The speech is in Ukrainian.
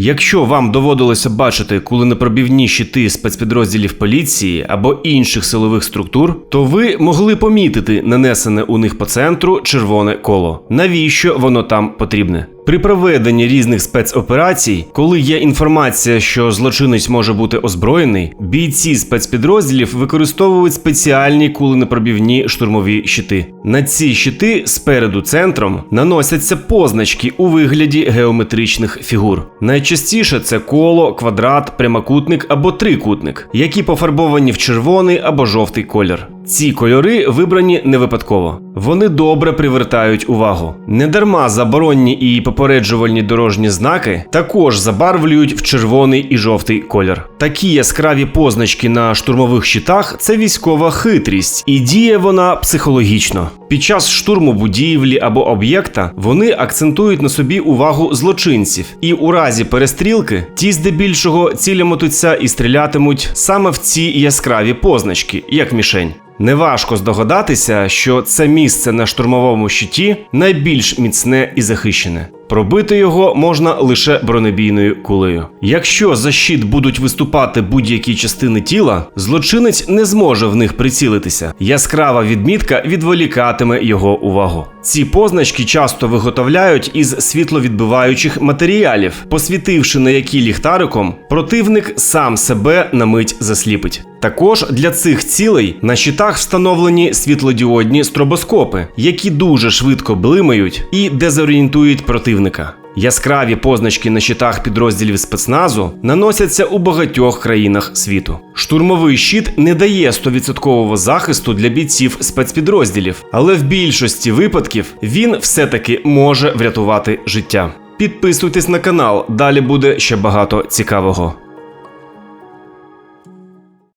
Якщо вам доводилося бачити куленепробівні щити спецпідрозділів поліції або інших силових структур, то ви могли помітити нанесене у них по центру червоне коло. Навіщо воно там потрібне? При проведенні різних спецоперацій, коли є інформація, що злочинець може бути озброєний, бійці спецпідрозділів використовують спеціальні куленепробівні штурмові щити. На ці щити спереду центром наносяться позначки у вигляді геометричних фігур. Найчастіше це коло, квадрат, прямокутник або трикутник, які пофарбовані в червоний або жовтий колір. Ці кольори вибрані не випадково. Вони добре привертають увагу. Недарма заборонні і попереджувальні дорожні знаки також забарвлюють в червоний і жовтий колір. Такі яскраві позначки на штурмових щитах це військова хитрість, і діє вона психологічно. Під час штурму будівлі або об'єкта вони акцентують на собі увагу злочинців, і у разі перестрілки ті здебільшого цілятимуться і стрілятимуть саме в ці яскраві позначки, як мішень. Неважко здогадатися, що це місце на штурмовому щиті найбільш міцне і захищене. Пробити його можна лише бронебійною кулею. Якщо за щит будуть виступати будь-які частини тіла, злочинець не зможе в них прицілитися. Яскрава відмітка відволікатиме його увагу. Ці позначки часто виготовляють із світловідбиваючих матеріалів, посвітивши на які ліхтариком, противник сам себе на мить засліпить. Також для цих цілей на щитах встановлені світлодіодні стробоскопи, які дуже швидко блимають і дезорієнтують противника. Яскраві позначки на щитах підрозділів спецназу наносяться у багатьох країнах світу. Штурмовий щит не дає 100% захисту для бійців спецпідрозділів, але в більшості випадків він все-таки може врятувати життя. Підписуйтесь на канал, далі буде ще багато цікавого.